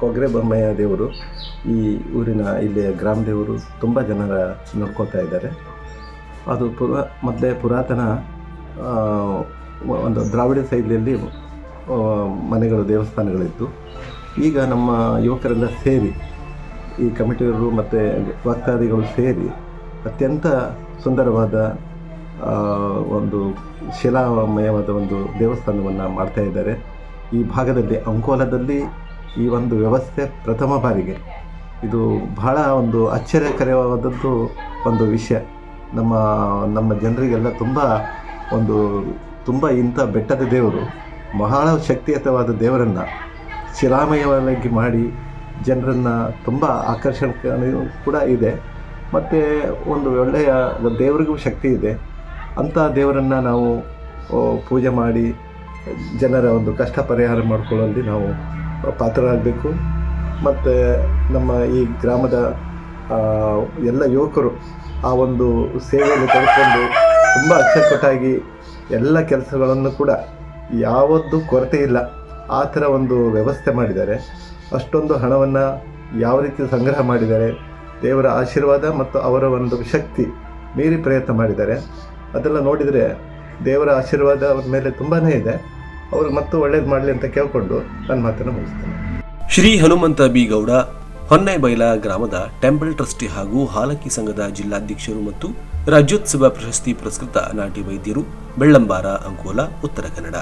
ಕೊಗ್ರೆ ಬೊಮ್ಮಯ್ಯ ದೇವರು ಈ ಊರಿನ ಇಲ್ಲಿಯ ಗ್ರಾಮ ದೇವರು ತುಂಬ ಜನರ ನೋಡ್ಕೊಳ್ತಾ ಇದ್ದಾರೆ. ಅದು ಪುರ, ಮೊದಲೇ ಪುರಾತನ ಒಂದು ದ್ರಾವಿಡ ಶೈಲಿಯಲ್ಲಿ ಮನೆಗಳು ದೇವಸ್ಥಾನಗಳಿತ್ತು ಈಗ ನಮ್ಮ ಯುವಕರೆಲ್ಲ ಸೇರಿ, ಈ ಕಮಿಟಿಯವರು ಮತ್ತು ಭಕ್ತಾದಿಗಳು ಸೇರಿ ಅತ್ಯಂತ ಸುಂದರವಾದ ಒಂದು ಶಿಲಾಮಯವಾದ ಒಂದು ದೇವಸ್ಥಾನವನ್ನು ಮಾಡ್ತಾ ಇದ್ದಾರೆ. ಈ ಭಾಗದಲ್ಲಿ, ಅಂಕೋಲದಲ್ಲಿ ಈ ಒಂದು ವ್ಯವಸ್ಥೆ ಪ್ರಥಮ ಬಾರಿಗೆ. ಇದು ಬಹಳ ಒಂದು ಆಶ್ಚರ್ಯಕರವಾದದ್ದು ಒಂದು ವಿಷಯ. ನಮ್ಮ ನಮ್ಮ ಜನರಿಗೆಲ್ಲ ತುಂಬ ಒಂದು, ತುಂಬ ಇಂಥ ಬೆಟ್ಟದ ದೇವರು, ಬಹಳ ಶಕ್ತಿಯುತವಾದ ದೇವರನ್ನು ಶಿಲಾಮಯವಾಗಿ ಮಾಡಿ ಜನರನ್ನು ತುಂಬ ಆಕರ್ಷಣೆಯೂ ಕೂಡ ಇದೆ. ಮತ್ತು ಒಂದು ಒಳ್ಳೆಯ ದೇವರಿಗೂ ಶಕ್ತಿ ಇದೆ. ಅಂಥ ದೇವರನ್ನು ನಾವು ಪೂಜೆ ಮಾಡಿ ಜನರ ಒಂದು ಕಷ್ಟ ಪರಿಹಾರ ಮಾಡಿಕೊಳ್ಳಲ್ಲಿ ನಾವು ಪಾತ್ರರಾಗಬೇಕು. ಮತ್ತು ನಮ್ಮ ಈ ಗ್ರಾಮದ ಎಲ್ಲ ಯುವಕರು ಆ ಒಂದು ಸೇವೆಯಲ್ಲಿ ತೆಗೆದುಕೊಂಡು ತುಂಬ ಅಚ್ಚುಕಟ್ಟಾಗಿ ಎಲ್ಲ ಕೆಲಸಗಳನ್ನು ಕೂಡ ಯಾವತ್ತೂ ಕೊರತೆ ಇಲ್ಲ. ಆ ಥರ ಒಂದು ವ್ಯವಸ್ಥೆ ಮಾಡಿದ್ದಾರೆ. ಅಷ್ಟೊಂದು ಹಣವನ್ನು ಯಾವ ರೀತಿ ಸಂಗ್ರಹ ಮಾಡಿದ್ದಾರೆ, ದೇವರ ಆಶೀರ್ವಾದ ಮತ್ತು ಅವರ ಒಂದು ಶಕ್ತಿ ಮೀರಿ ಪ್ರಯತ್ನ ಮಾಡಿದ್ದಾರೆ. ಅದೆಲ್ಲ ನೋಡಿದರೆ ದೇವರ ಆಶೀರ್ವಾದ ಅವ್ರ ಮೇಲೆ ತುಂಬಾ ಇದೆ. ಅವ್ರಿಗೆ ಮತ್ತು ಒಳ್ಳೇದು ಮಾಡಲಿ ಅಂತ ಕೇಳಿಕೊಂಡು ನನ್ನ ಮಾತನ್ನು ಮುಗಿಸ್ತೇನೆ. ಶ್ರೀ ಹನುಮಂತ ಬಿ ಗೌಡ ಹೊನ್ನೆಬೈಲ ಗ್ರಾಮದ ಟೆಂಪಲ್ ಟ್ರಸ್ಟಿ ಹಾಗೂ ಹಾಲಕ್ಕಿ ಸಂಘದ ಜಿಲ್ಲಾಧ್ಯಕ್ಷರು ಮತ್ತು ರಾಜ್ಯೋತ್ಸವ ಪ್ರಶಸ್ತಿ ಪುರಸ್ಕೃತ ನಾಟಿ ವೈದ್ಯರು, ಬೆಳ್ಳಂಬಾರ ಅಂಕೋಲ, ಉತ್ತರ ಕನ್ನಡ.